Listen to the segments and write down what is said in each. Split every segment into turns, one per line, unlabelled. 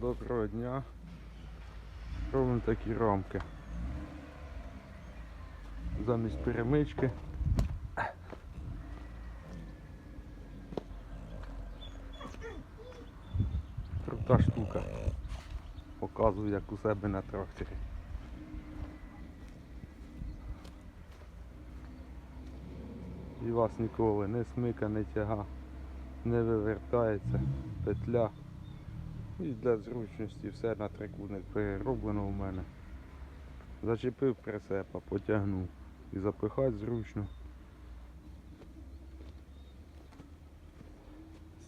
Доброго дня. Робимо такі рамки. Замість перемички. Крута штука. Показую як у себе на тракторі. І вас ніколи не смика, не тяга, не вивертається, петля. І для зручності все на трикутник перероблено у мене. Зачепив прицепа, потягнув і запихати зручно.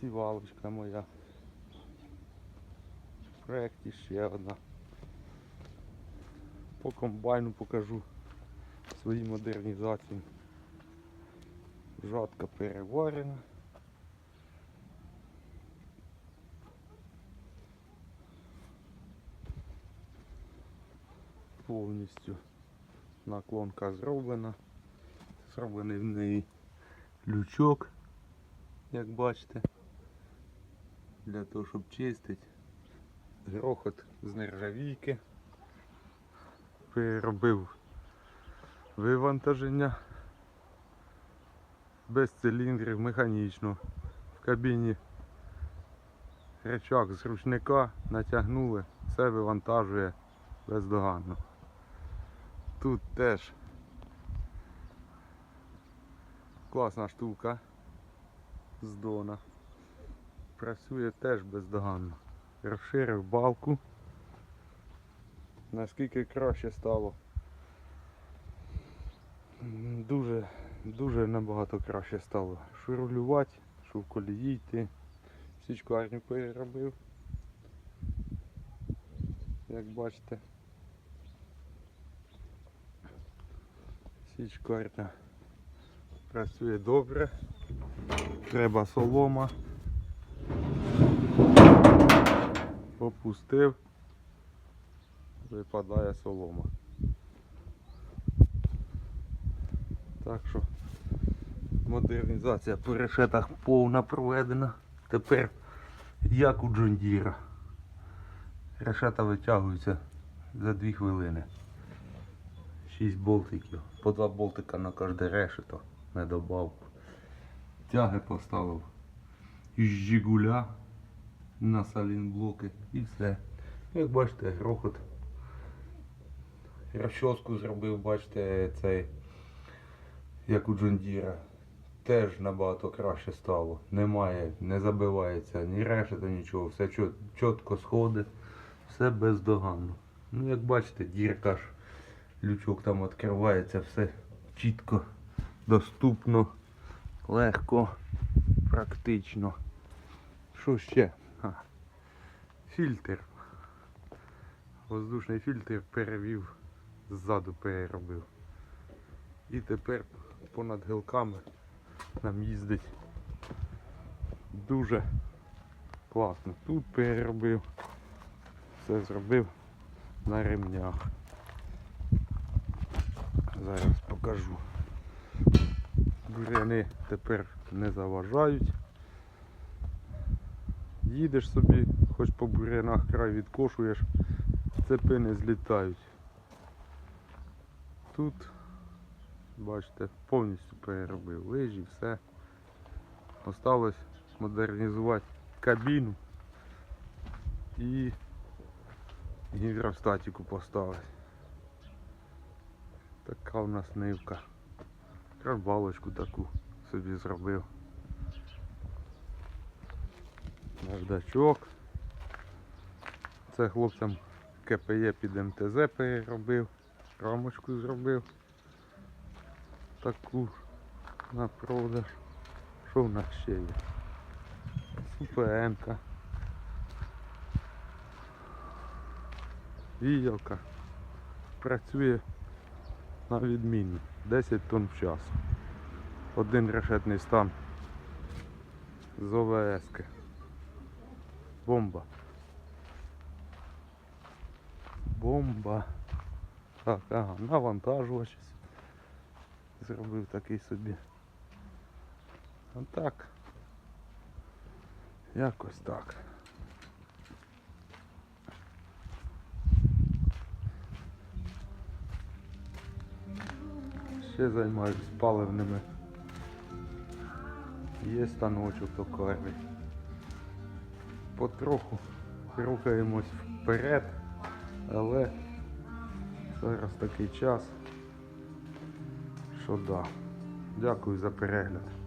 Сівалочка моя. В проєкті ще одна. По комбайну покажу свої модернізації. Жатка переварена. Повністю наклонка зроблена. Зроблений в неї лючок, як бачите, для того, щоб чистити. Грохот з нержавійки. Переробив вивантаження без циліндрів механічно. В кабіні речак з ручника натягнули, все вивантажує бездоганно. Тут теж класна штука з Дона. Працює теж бездоганно. Розширив балку. Наскільки краще стало. Дуже, дуже набагато краще стало. Шурулювати, що в колії йти. Січкарню переробив. Як бачите. Січкарня працює добре. Треба солома. Опустив. Випадає солома. Так що модернізація по решетах повна проведена. Тепер як у Джондіра. Решета витягуються за 2 хвилини. 6 болтиків. По 2 болтика на кожне решето на добавку. Тяги поставив із Жигуля на салінблоки і все. Як бачите, грохот. Розчоску зробив, бачите, цей, як у Джондіра. Теж набагато краще стало. Немає, не забивається ні решета, нічого. Все чітко сходить, все бездоганно. Ну як бачите, дірка ж, лючок там відкривається, все чітко, доступно, легко, практично. Що ще? А, фільтр. Воздушний фільтр перевів, ззаду переробив. І тепер понад гілками нам їздить дуже класно. Тут переробив, все зробив на ремнях. Зараз покажу. Буряни тепер не заважають. Їдеш собі, хоч по бурянах край відкошуєш, цепи не злітають. Тут, бачите, повністю переробив лижі, все. Осталось модернізувати кабіну і гідростатику поставити. Така у нас нивка. Балочку таку собі зробив. Наждачок. Це хлопцям КПЄ під МТЗ переробив. Рамочку зробив. Таку на продаж. Що в нас ще є? СУПН-ка. Віялка. Працює на відмінно. 10 тонн в час. Один решетний стан з ОВС. -ки. Бомба. Бомба. Так, ага, навантажувач. Зробив такий собі. А так. Якось так. Ще займаюсь паливними. Є станочок токарний. Потроху рухаємось вперед, але зараз такий час, що да. Дякую за перегляд.